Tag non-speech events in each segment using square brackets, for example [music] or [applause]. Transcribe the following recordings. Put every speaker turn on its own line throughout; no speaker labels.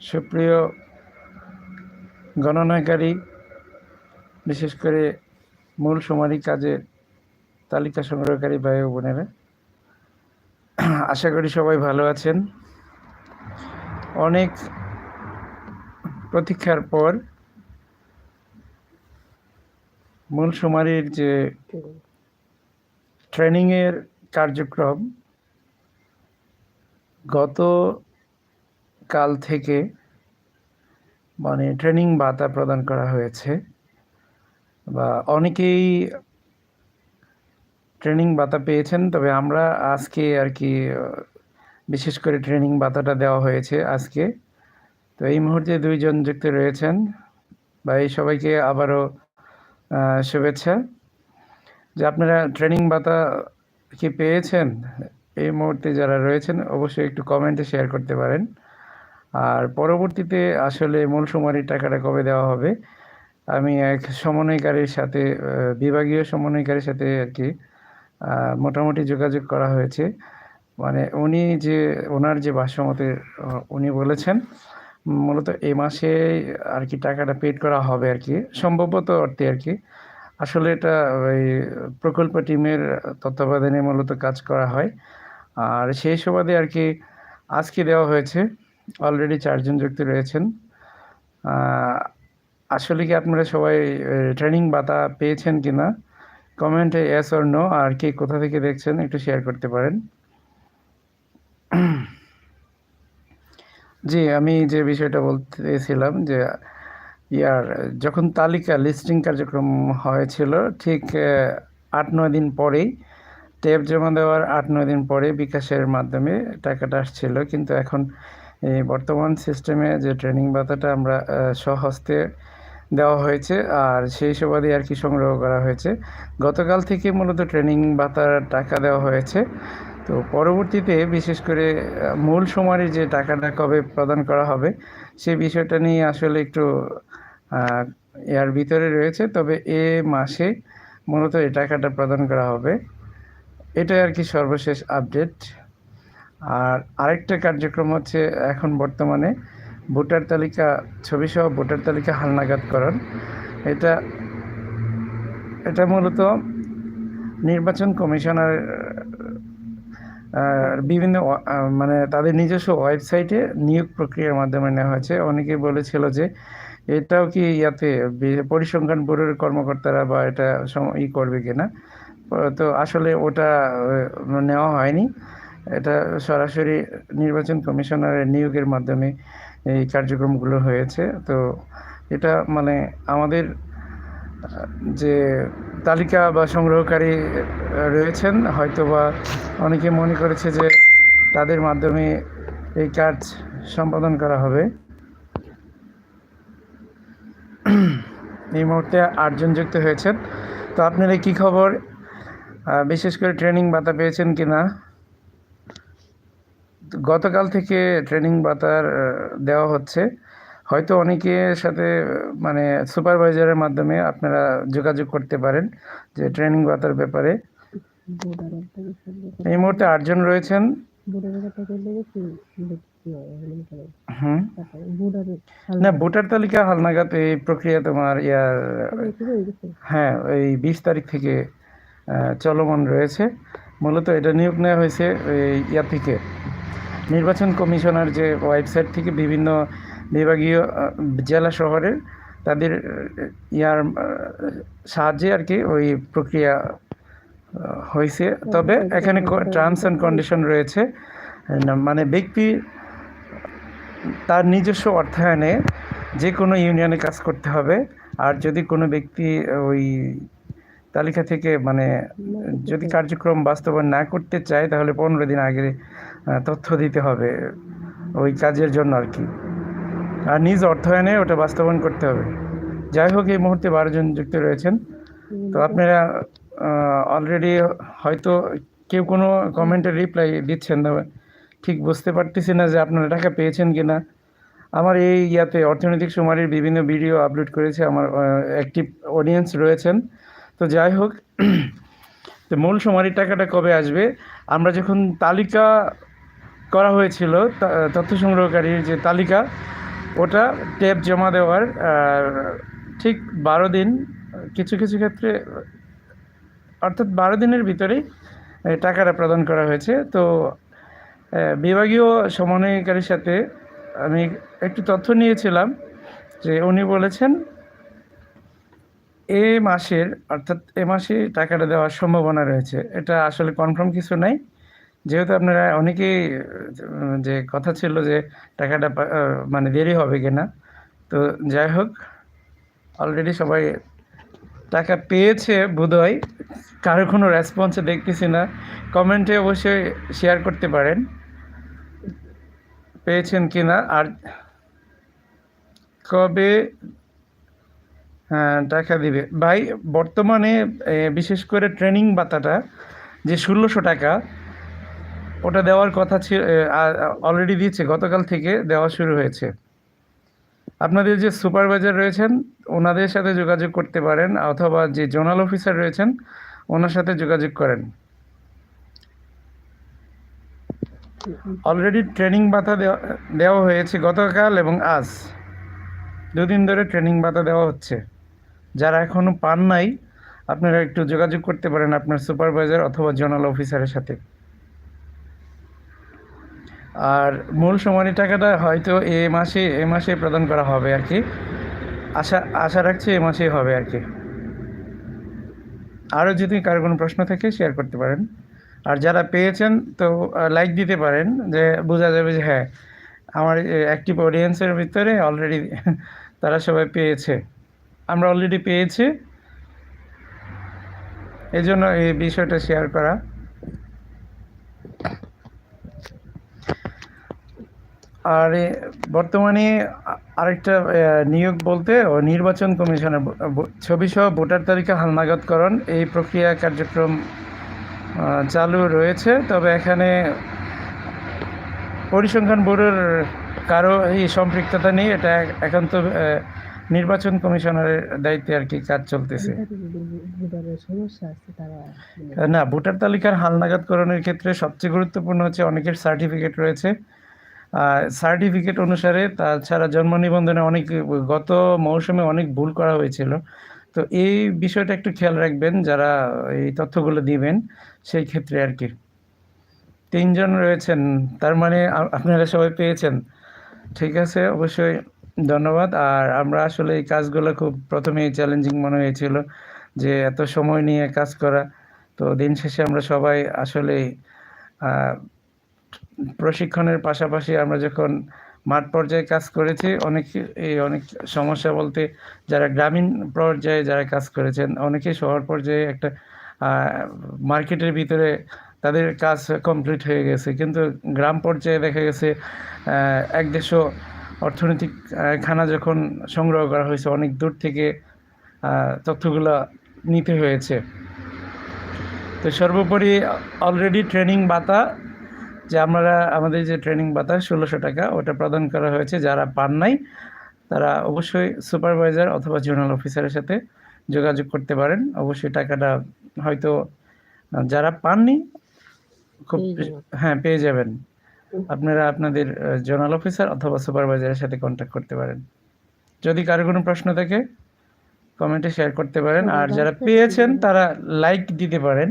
সুপ্রিয় গণনাকারী বিশেষ করে মূল সমারি কাজের তালিকা সংগ্রহকারী ভাই বোনেরা, আশা করি সবাই ভালো আছেন। অনেক প্রতীক্ষার পর মূল সুমারির যে ট্রেনিংয়ের কার্যক্রম, গত কাল থেকে মানে ট্রেনিং ভাতা প্রদান করা হয়েছে বা অনেকেই ট্রেনিং ভাতা পেয়েছেন, তবে আমরা আজকে আর কি, বিশেষ করে ট্রেনিং ভাতাটা দেওয়া হয়েছে আজকে। তো এই মুহূর্তে দুইজন যুক্ত রয়েছেন। এই সবাইকে আবারও শুভেচ্ছা। যে আপনারা ট্রেনিং ভাতা কি পেয়েছেন? এই মুহূর্তে যারা রয়েছেন, অবশ্যই একটু কমেন্টে শেয়ার করতে পারেন। আর পরবর্তীতে আসলে মূল সুমারির টাকাটা কবে দেওয়া হবে? আমি এক সমন্বয়কারীর সাথে বিভাগীয় সমন্বয়কারীর সাথে আর কি মোটামুটি যোগাযোগ করা হয়েছে। মানে উনি যে, ওনার যে ভাষ্যমতে উনি বলেছেন, মূলত এই মাসে আর কি টাকাটা পেড করা হবে আর কি, সম্ভবত অর্থে আর কি। আসলে এটা ওই প্রকল্প টিমের তত্ত্বাবধানে মূলত কাজ করা হয়। আর সেই সুবাদে আর কি আজকে দেওয়া হয়েছে। অলরেডি চারজন যুক্ত রয়েছেন। আসলে কি আপনারা সবাই ট্রেনিং বাতা পেয়েছেন কিনা কমেন্টে এস অর নো আর কি কোথা থেকে দেখছেন একটু শেয়ার করতে পারেন। জি, আমি যে বিষয়টা বলতেছিলাম যে, ইয়ার, যখন তালিকা লিস্টিং কার্যক্রম হয়েছিল, ঠিক আট নয় দিন পরেই ট্যাব জমা দেওয়ার আট নয় দিন পরে বিকাশের মাধ্যমে টাকাটা আসছিল, কিন্তু এখন এই বর্তমান সিস্টেমে যে ট্রেনিং ভাতাটা আমরা স্বহস্তে দেওয়া হয়েছে, আর সেই সুবাদে আর কি সংগ্রহ করা হয়েছে। গতকাল থেকে মূলত ট্রেনিং ভাতার টাকা দেওয়া হয়েছে। তো পরবর্তীতে বিশেষ করে মূল সময়ের যে টাকাটা কবে প্রদান করা হবে, সে বিষয়টা নিয়ে আসলে একটু এর ভিতরে রয়েছে। তবে এ মাসে মূলত এই টাকাটা প্রদান করা হবে। এটাই আর কি সর্বশেষ আপডেট আর আরেকটা কার্যক্রম হচ্ছে এখন বর্তমানে ভোটার তালিকা ছবি সহ ভোটার তালিকা হালনাগাদকরণ এটা এটা মূলত নির্বাচন কমিশনার বিভিন্ন মানে তাদের নিজস্ব ওয়েবসাইটে নিয়োগ প্রক্রিয়ার মাধ্যমে নেওয়া হয়েছে। অনেকে বলেছিল যে এটাও কি ইয়াতে পরিসংখ্যান ব্যুরোর কর্মকর্তারা বা এটা ই করবে কিনা? তো আসলে ওটা নেওয়া হয়নি। এটা সরাসরি নির্বাচন কমিশনারের নিয়োগের মাধ্যমে এই কার্যক্রমগুলো হয়েছে। তো এটা মানে আমাদের যে তালিকা বা সংগ্রহকারী রয়েছেন, হয়তোবা অনেকে মনে করেছে যে তাদের মাধ্যমে এই কাজ সম্পাদন করা হবে। এই মুহূর্তে আটজন যুক্ত হয়েছেন। তো আপনারা কি খবর? বিশেষ করে ট্রেনিং ভাতা পেয়েছেন কিনা? গতকাল থেকে ট্রেনিং আহ, দেওয়া হচ্ছে। হয়তো অনেকের সাথে মানে সুপারভাইজারের মাধ্যমে আপনারা যোগাযোগ করতে পারেন যে ট্রেনিং ভাতার ব্যাপারে। এই মুহূর্তে আটজন রয়েছেন। না ভোটার তালিকা হালনাগাদ এই প্রক্রিয়া তোমার ইয়ার হ্যাঁ এই বিশ তারিখ থেকে চলমান রয়েছে। মূলত এটা নিয়োগ নেওয়া হয়েছে ইয়া থেকে। নির্বাচন কমিশনার যে ওয়েবসাইট থেকে বিভিন্ন বিভাগীয় জেলা শহরের তাদের ইয়ার সাহায্যে আর কি ওই প্রক্রিয়া হয়েছে। তবে এখানে টার্মস অ্যান্ড কন্ডিশন রয়েছে। মানে ব্যক্তি তার নিজস্ব অর্থায়নে যে কোনো ইউনিয়নে কাজ করতে হবে। আর যদি কোনো ব্যক্তি ওই তালিকা থেকে মানে যদি কার্যক্রম বাস্তবায়ন না করতে চায়, তাহলে পনেরো দিন আগে তথ্য দিতে হবে ওই কাজের জন্য আর কি। আর নিজ অর্থায়নে ওটা বাস্তবায়ন করতে হবে। যাই হোক, এই মুহূর্তে বারো জন যুক্ত রয়েছেন। তো আপনারা অলরেডি হয়তো কেউ কোনো কমেন্টের রিপ্লাই দিচ্ছেন না। ঠিক বুঝতে পারতেছি না যে আপনারা টাকা পেয়েছেন কি না আমার এই ইয়াতে অর্থনৈতিক সুমারির বিভিন্ন ভিডিও আপলোড করেছে। আমার অ্যাক্টিভ অডিয়েন্স রয়েছেন। তো যাই হোক তো মূল সুমারির টাকাটা কবে আসবে? আমরা যখন তালিকা করা হয়েছিল তথ্য সংগ্রহকারীর যে তালিকা, ওটা টেপ জমা দেওয়ার ঠিক বারো দিন, কিছু কিছু ক্ষেত্রে, অর্থাৎ বারো দিনের ভিতরেই টাকাটা প্রদান করা হয়েছে। তো বিভাগীয় সমন্বয়কারীর সাথে আমি একটু তথ্য নিয়েছিলাম যে উনি বলেছেন এ মাসের, অর্থাৎ এ মাসে টাকাটা দেওয়ার সম্ভাবনা রয়েছে। এটা আসলে কনফার্ম কিছু নাই। যেহেতু আপনারা অনেকেই, যে কথা ছিল যে টাকাটা মানে দেরি হবে কিনা, তো যাই হোক অলরেডি সবাই টাকা পেয়েছে বোধহয়। কারও কোনো রেসপন্স দেখতেছি না। কমেন্টে অবশ্যই শেয়ার করতে পারেন। পেয়েছেন কিনা? আর কবে টাকা দিবে। ভাই, বর্তমানে বিশেষ করে ট্রেনিং ভাতাটা যে ষোলোশো টাকা, ওটা দেওয়ার কথা ছিল অলরেডি দিয়েছে, গতকাল থেকে দেওয়া শুরু হয়েছে। আপনাদের যে সুপারভাইজার রয়েছেন, ওনাদের সাথে যোগাযোগ করতে পারেন, অথবা যে জোনাল অফিসার রয়েছেন, ওনার সাথে যোগাযোগ করেন। অলরেডি ট্রেনিং ভাতা দেওয়া দেওয়া হয়েছে গতকাল এবং আজ। দুদিন ধরে ট্রেনিং ভাতা দেওয়া হচ্ছে। যারা এখনও পান নাই, আপনারা একটু যোগাযোগ করতে পারেন আপনার সুপারভাইজার অথবা জোনাল অফিসারের সাথে। আর মূল সমানি টাকাটা হয়তো এ মাসে এ মাসে প্রদান করা হবে আর কি। আশা আশা রাখছি এ মাসেই হবে আর কি। আরও যদি কারও কোনো প্রশ্ন থাকে শেয়ার করতে পারেন। আর যারা পেয়েছেন, তো লাইক দিতে পারেন, যে বোঝা যাবে যে হ্যাঁ আমার অ্যাক্টিভ অডিয়েন্সের ভিতরে অলরেডি [laughs] তারা সবাই পেয়েছে। আমরা অলরেডি পেয়েছি। এই জন্য এই বিষয়টা শেয়ার করা। আর বর্তমানে আরেকটা নিয়োগ বলতে ও নির্বাচন কমিশনের ব- ব- ছবি সহ ভোটার তালিকা হালনাগাদকরণ এই প্রক্রিয়া কার্যক্রম চালু রয়েছে। তবে এখানে পরিসংখ্যান ব্যুরোর কারও এই সম্পৃক্ততা নেই। এটা এক- একান্ত নির্বাচন কমিশনারের দায়িত্বে আর কি কাজ চলতেছে। না, ভোটার তালিকার হালনাগাদকরণের ক্ষেত্রে সবচেয়ে গুরুত্বপূর্ণ হচ্ছে অনেকের সার্টিফিকেট রয়েছে। সার্টিফিকেট অনুসারে তাছাড়া জন্ম নিবন্ধনে অনেক, গত মৌসুমে অনেক ভুল করা হয়েছিল। তো এই বিষয়টা একটু খেয়াল রাখবেন, যারা এই তথ্যগুলো দিবেন, সেই ক্ষেত্রে আর কি। তিনজন রয়েছেন, তার মানে আপনারা সবাই পেয়েছেন। ঠিক আছে, অবশ্যই ধন্যবাদ। আর আমরা আসলে এই কাজগুলো খুব প্রথমেই চ্যালেঞ্জিং মনে হয়েছিল যে এত সময় নিয়ে কাজ করা। তো দিন শেষে আমরা সবাই আসলে প্রশিক্ষণের পাশাপাশি আমরা যখন মাঠ পর্যায়ে কাজ করেছি, অনেক এই অনেক সমস্যা বলতে যারা গ্রামীণ পর্যায়ে যারা কাজ করেছেন, অনেকেই শহর পর্যায়ে একটা মার্কেটের ভিতরে তাদের কাজ কমপ্লিট হয়ে গেছে। কিন্তু গ্রাম পর্যায়ে দেখা গেছে এক দেশও অর্থনৈতিক খানা যখন সংগ্রহ করা হয়েছে অনেক দূর থেকে তথ্যগুলো নিতে হয়েছে। তো সর্বোপরি অলরেডি ট্রেনিং ভাতা যে আমরা আমাদের যে ট্রেনিং ভাতা ষোলোশো টাকা ওটা প্রদান করা হয়েছে। যারা পান নাই তারা অবশ্যই সুপারভাইজার অথবা জোনাল অফিসারের সাথে যোগাযোগ করতে পারেন। অবশ্যই টাকাটা হয়তো যারা পাননি খুব হ্যাঁ পেয়ে যাবেন। আপনারা আপনাদের জোনাল অফিসার অথবা সুপারভাইজারের সাথে কন্ট্যাক্ট করতে পারেন। যদি কারও কোনো প্রশ্ন থাকে কমেন্টে শেয়ার করতে পারেন। আর যারা পেয়েছেন তারা লাইক দিতে পারেন।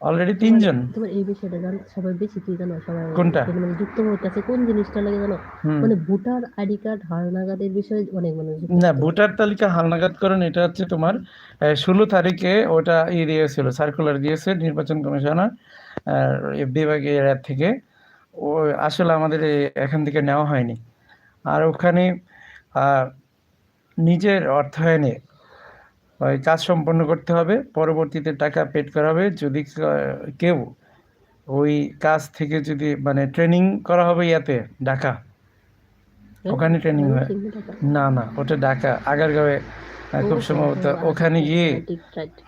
অলরেডি তিনজন।
তোমার এই বিষয়টা জানো? সবাই বেশি কি জানো? সবাই
কোনটা?
মানে যুক্ত হইতেছে কোন জিনিসটা লাগে জানো? মানে ভোটার আইডি কার্ড হালনাগাদের বিষয়ে অনেক মানুষ
না ভোটার তালিকা হালনাগাদ করেন এটা হচ্ছে তোমার ষোলো তারিখে ওটা ই দিয়েছিল সার্কুলার দিয়েছে নির্বাচন কমিশনার বিভাগের থেকে। ও আসলে আমাদের এখান থেকে নেওয়া হয়নি। আর ওখানে নিজের অর্থায়নে ওই কাজ সম্পন্ন করতে হবে পরবর্তীতে টাকা পেড করা হবে যদি কেউ ওই কাজ থেকে যদি মানে ট্রেনিং করা হবে ইয়াতে ঢাকা। ওখানে ট্রেনিং হয়। না না ওটা ঢাকা আগারগাঁওয়ে খুব সম্ভবত ওখানে গিয়ে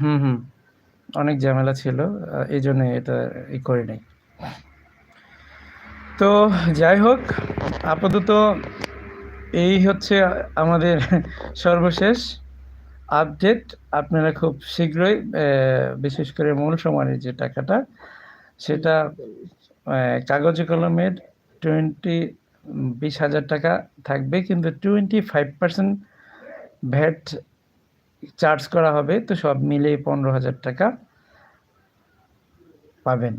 হুম হুম অনেক ঝামেলা ছিল এই জন্য এটা ই করে নাই। তো যাই হোক, আপাতত এই হচ্ছে আমাদের সর্বশেষ আপডেট আপনারা খুব শীঘ্রই বিশেষ করে মূল সমানের যে টাকাটা, সেটা কাগজে কলমের টোয়েন্টি বিশ হাজার টাকা থাকবে। কিন্তু twenty five percent VAT charge করা হবে, তো সব মিলে পনেরো হাজার টাকা পাবেন।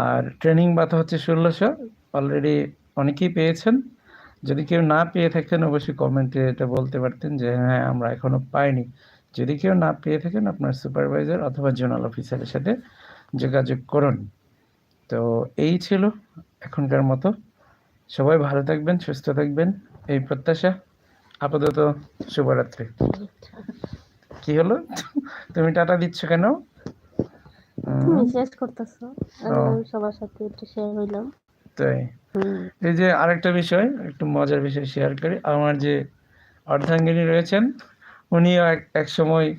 আর ট্রেনিং ভাতা হচ্ছে ষোলোশো। অলরেডি অনেকেই পেয়েছেন। যদি কেউ না পেয়ে থাকেন অবশ্যই কমেন্টে এটা বলতে পারতেন যে হ্যাঁ আমরা এখনও পাইনি। যদি কেউ না পেয়ে থাকেন আপনার সুপারভাইজার অথবা জোনাল অফিসারের সাথে যোগাযোগ করুন। তো এই ছিল এখনকার মতো। সবাই ভালো থাকবেন সুস্থ থাকবেন। এই প্রত্যাশা। আপাতত শুভরাত্রি। কি হলো? তুমি টাটা দিচ্ছ কেন?
শেষ করতেছো। সবার সাথে একটু শেয়ার হইলাম।
তাই। এই যে আরেকটা বিষয় একটু মজার বিষয় শেয়ার করি। আমার যে অর্ধাঙ্গিনী রয়েছেন উনিও এক সময়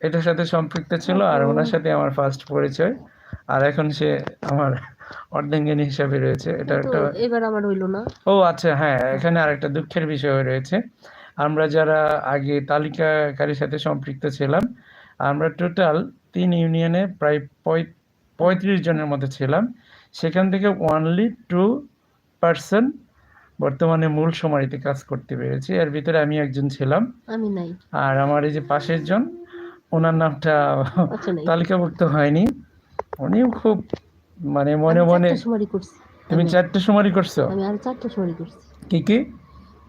এটার সাথে সম্পৃক্ত ছিল আর ওনার সাথে আমার ফার্স্ট পরিচয়। আর এখন সে আমার অর্ধাঙ্গিনী হিসাবে রয়েছে। এটা একটা
এবার আমার হইল না।
ও আচ্ছা হ্যাঁ এখানে আরেকটা দুঃখের বিষয় রয়েছে। আমরা যারা আগে তালিকাকারীর সাথে সম্পৃক্ত ছিলাম আমরা টোটাল তিন ইউনিয়নে প্রায় পঁয়- পঁয়ত্রিশ জনের মতো ছিলাম। সেখান থেকে ওয়ানলি টু পার্সন বর্তমানে মূল সমারিতে কাজ করতে পেরেছি। এর ভিতরে আমি একজন ছিলাম।
আমি নাই।
আর আমার এই যে পাশের জন ওনার নামটা
আচ্ছা
তালিকাভুক্ত হয়নি। উনিও খুব মানে মনে মনে তুমি চারটে সুমারি করছ?
আমি আর চারটে সুমারি করছি।
কি কি?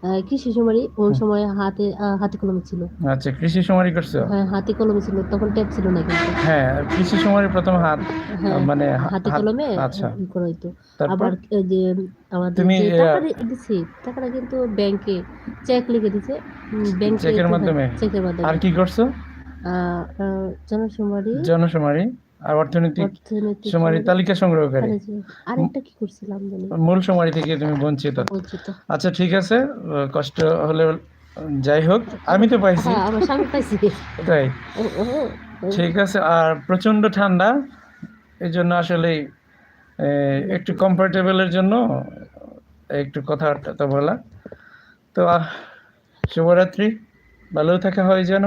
কৃষি সুমারি ওই সময় হাতে হাতে কলমে ছিল?
আচ্ছা কৃষি সুমারি করছ?
হ্যাঁ হাতে কলমে ছিল তখন ট্যাপ ছিল না কিন্তু
হ্যাঁ কৃষি সুমারি প্রথম হাত
হ্যাঁ
মানে
হাতে কলমে
আচ্ছা।
করা হইতো। আবার যে আমাদের
তুমি,
টাকা দিছি টাকাটা কিন্তু ব্যাংকে চেক লিখে দিছে ব্যাংকে
চেকের মাধ্যমে?
চেকের মাধ্যমে।
আর কি করছ?
জনসুমারি।
জনসুমারি। আর অর্থনৈতিক সুমারি তালিকা সংগ্রহকারী।
আর এই যে আরেকটা কি করছিলাম
মূল সুমারি থেকে তুমি বঞ্চিত। আচ্ছা ঠিক আছে কষ্ট হলে যাই হোক আমি তো পাইছি।
হ্যাঁ
তাই। ঠিক আছে আর প্রচণ্ড ঠান্ডা এই জন্য আসলে একটু কমফোর্টেবলের জন্য একটু কথাবার্তা বলা। তো শুভরাত্রি ভালো থাকা হয় যেন।